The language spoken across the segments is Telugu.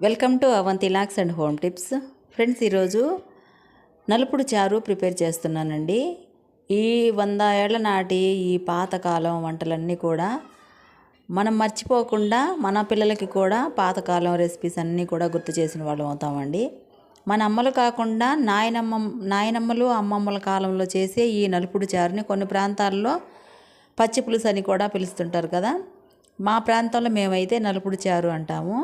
Welcome to Avanthi locks and home tips. Friends ఈరోజు నలుపుడు చారు ప్రిపేర్ చేస్తున్నానండి. ఈ వంద ఏళ్ళ నాటి ఈ పాతకాలం వంటలన్నీ కూడా మనం మర్చిపోకుండా మన పిల్లలకి కూడా పాతకాలం రెసిపీస్ అన్నీ కూడా గుర్తు చేసిన వాళ్ళం అవుతామండి. మన అమ్మలు కాకుండా నాయనమ్మ నాయనమ్మలు అమ్మమ్మల కాలంలో చేసే ఈ నలుపుడు చారుని కొన్ని ప్రాంతాల్లో పచ్చి పులుసు అని కూడా పిలుస్తుంటారు కదా. మా ప్రాంతంలో మేమైతే నలుపుడు చారు అంటాము.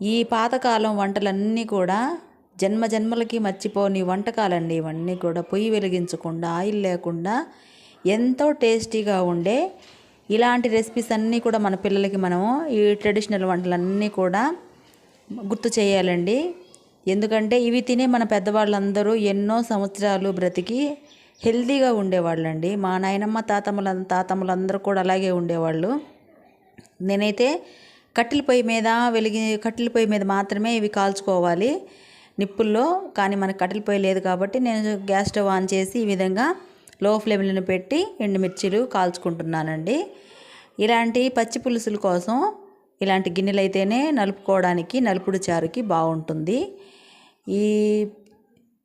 ఈ పాతకాలం వంటలన్నీ కూడా జన్మ జన్మలకి మర్చిపోని వంటకాలండి. ఇవన్నీ కూడా పొయ్యి వెలిగించకుండా ఆయిల్ లేకుండా ఎంతో టేస్టీగా ఉండే ఇలాంటి రెసిపీస్ అన్నీ కూడా మన పిల్లలకి మనము ఈ ట్రెడిషనల్ వంటలన్నీ కూడా గుర్తు చేయాలండి. ఎందుకంటే ఇవి తినే మన పెద్దవాళ్ళందరూ ఎన్నో సంవత్సరాలు బ్రతికి హెల్తీగా ఉండేవాళ్ళండి. మా నాయనమ్మ తాతమ్మల తాతమ్మలందరూ కూడా అలాగే ఉండేవాళ్ళు. నేనైతే కట్టెల పొయ్యి మీద వెలిగి కట్టెల పొయ్యి మీద మాత్రమే ఇవి కాల్చుకోవాలి. నిప్పుల్లో కానీ మనకు కట్టెల పొయ్యి లేదు కాబట్టి నేను గ్యాస్ స్టవ్ ఆన్ చేసి ఈ విధంగా లో ఫ్లేమ్లను పెట్టి ఎండుమిర్చీలు కాల్చుకుంటున్నానండి. ఇలాంటి పచ్చి పులుసుల కోసం ఇలాంటి గిన్నెలు అయితేనే నలుపుకోవడానికి నలుపుడు చారుకి బాగుంటుంది. ఈ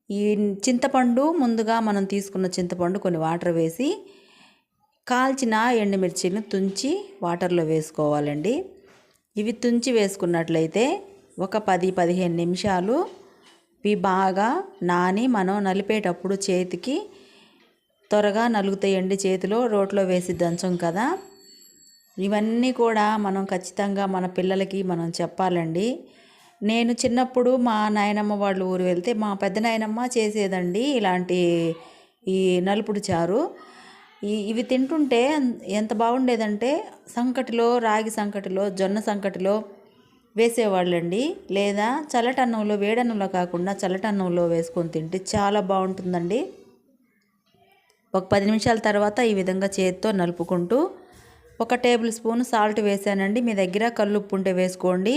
ఈ చింతపండు ముందుగా మనం తీసుకున్న చింతపండు కొన్ని వాటర్ వేసి కాల్చిన ఎండుమిర్చిని తుంచి వాటర్లో వేసుకోవాలండి. ఇవి తుంచి వేసుకున్నట్లయితే ఒక పది పదిహేను నిమిషాలు ఇవి బాగా నాని మనం నలిపేటప్పుడు చేతికి త్వరగా నలుగుతాయండి చేతిలో రోట్లో వేసి దంచం కదా. ఇవన్నీ కూడా మనం ఖచ్చితంగా మన పిల్లలకి మనం చెప్పాలండి. నేను చిన్నప్పుడు మా నాయనమ్మ వాళ్ళు ఊరు వెళ్తే మా పెద్ద నాయనమ్మ చేసేదండి ఇలాంటి ఈ నలుపుడు చారు. ఈ ఇవి తింటుంటే ఎంత బాగుండేదంటే సంకటిలో రాగి సంకటిలో జొన్న సంకటిలో వేసేవాళ్ళండి. లేదా చల్లటన్నంలో వేడన్నంలో కాకుండా చల్లటన్నంలో వేసుకొని తింటే చాలా బాగుంటుందండి. ఒక పది నిమిషాల తర్వాత ఈ విధంగా చేతితో నలుపుకుంటూ ఒక టేబుల్ స్పూన్ సాల్ట్ వేసానండి. మీ దగ్గర కల్లుప్పు ఉంటే వేసుకోండి.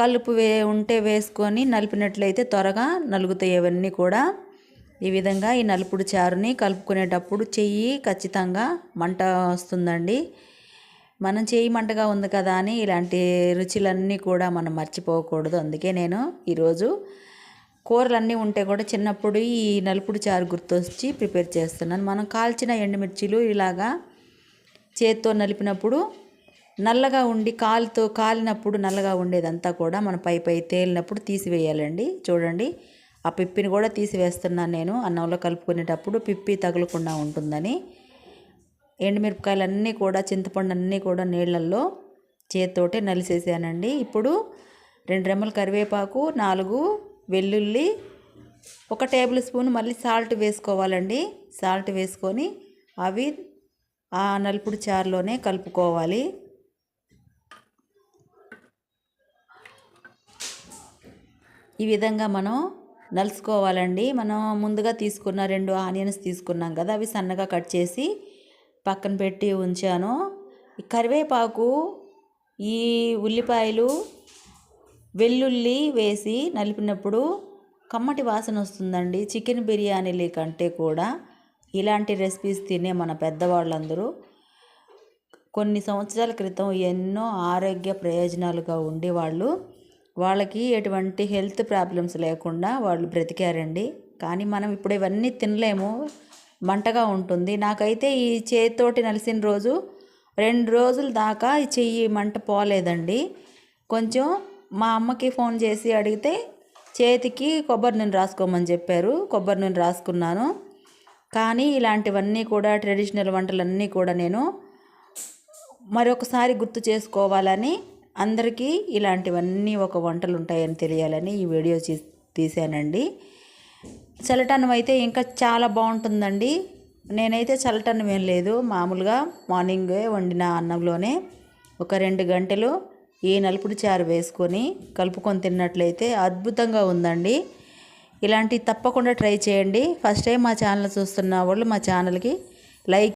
కల్లుప్పు వే ఉంటే వేసుకొని నలిపినట్లయితే త్వరగా నలుగుతాయి అవన్నీ కూడా. ఈ విధంగా ఈ నలుపుడు చారుని కలుపుకునేటప్పుడు చెయ్యి ఖచ్చితంగా మంట వస్తుందండి. మనం చెయ్యి మంటగా ఉంది కదా అని ఇలాంటి రుచులన్నీ కూడా మనం మర్చిపోకూడదు. అందుకే నేను ఈరోజు కూరలన్నీ ఉంటే కూడా చిన్నప్పుడు ఈ నలుపుడు చారు గుర్తొచ్చి ప్రిపేర్ చేస్తున్నాను. మనం కాల్చిన ఎండుమిర్చిలు ఇలాగా చేత్తో నలిపినప్పుడు నల్లగా ఉండి కాలుతో కాలినప్పుడు నల్లగా ఉండేదంతా కూడా మన పై పై తేలినప్పుడు తీసివేయాలండి. చూడండి. ఆ పిప్పిని కూడా తీసివేస్తున్నాను నేను. అన్నంలో కలుపుకునేటప్పుడు పిప్పి తగలకుండా ఉంటుందని. ఎండుమిరపకాయలన్నీ కూడా చింతపండు అన్నీ కూడా నీళ్ళల్లో చేతితోటే నలిసేసానండి. ఇప్పుడు రెండు రెమ్మల కరివేపాకు నాలుగు వెల్లుల్లి ఒక టేబుల్ స్పూన్ మళ్ళీ సాల్ట్ వేసుకోవాలండి. సాల్ట్ వేసుకొని అవి ఆ నలుపుడు చారులోనే కలుపుకోవాలి. ఈ విధంగా మనం నలుసుకోవాలండి. మనం ముందుగా తీసుకున్న రెండు ఆనియన్స్ తీసుకున్నాం కదా అవి సన్నగా కట్ చేసి పక్కన పెట్టి ఉంచాను. కరివేపాకు ఈ ఉల్లిపాయలు వెల్లుల్లి వేసి నలిపినప్పుడు కమ్మటి వాసన వస్తుందండి. చికెన్ బిర్యానీల కంటే కూడా ఇలాంటి రెసిపీస్ తినే మన పెద్దవాళ్ళందరూ కొన్ని సంవత్సరాల క్రితం ఎన్నో ఆరోగ్య ప్రయోజనాలుగా ఉండేవాళ్ళు. వాళ్ళకి ఎటువంటి హెల్త్ ప్రాబ్లమ్స్ లేకుండా వాళ్ళు బ్రతికారండి. కానీ మనం ఇప్పుడు ఇవన్నీ తినలేము. మంటగా ఉంటుంది. నాకైతే ఈ చేతితోటి నలిసిన రోజు రెండు రోజుల దాకా ఈ చెయ్యి మంట పోలేదండి. కొంచెం మా అమ్మకి ఫోన్ చేసి అడిగితే చేతికి కొబ్బరి నూనె రాసుకోమని చెప్పారు. కొబ్బరి నూనె రాసుకున్నాను. కానీ ఇలాంటివన్నీ కూడా ట్రెడిషనల్ వంటలన్నీ కూడా నేను మరొకసారి గుర్తు చేసుకోవాలని అందరికీ ఇలాంటివన్నీ ఒక వంటలు ఉంటాయని తెలియాలని ఈ వీడియో తీసానండి చల్లటన్నం అయితే ఇంకా చాలా బాగుంటుందండి నేనైతే చల్లటన్నం ఏం లేదు. మామూలుగా మార్నింగే వండిన అన్నంలోనే ఒక రెండు గంటలు ఈ నలుపుడు చారు వేసుకొని కలుపుకొని తిన్నట్లయితే అద్భుతంగా ఉందండి. ఇలాంటి తప్పకుండా ట్రై చేయండి. ఫస్ట్ టైం మా ఛానల్ చూస్తున్న వాళ్ళు మా ఛానల్కి లైక్